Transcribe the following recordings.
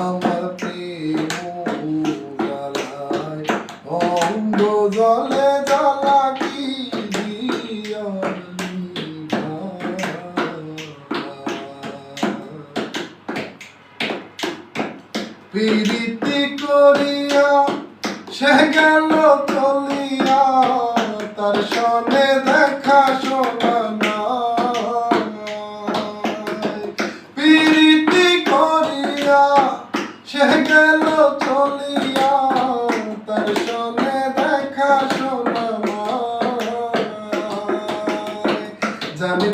আমার প্রেম অঙ্গ জলে প্রীতি করিয়া সে গেল চলিয়া তার সনে গেল চলিয়া তার সনে দেখা শোনা জানি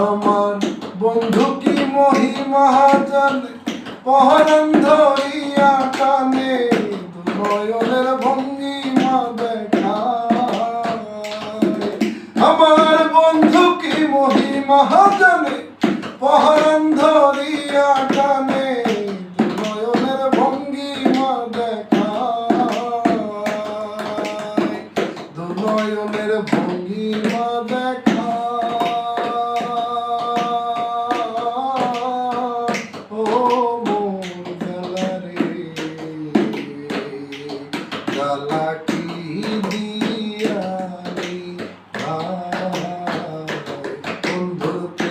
আমার বন্ধু কি মহি মহাজন পহরন ধরিয়া দেখায়। আমার বন্ধু কি মহি জানে পহরন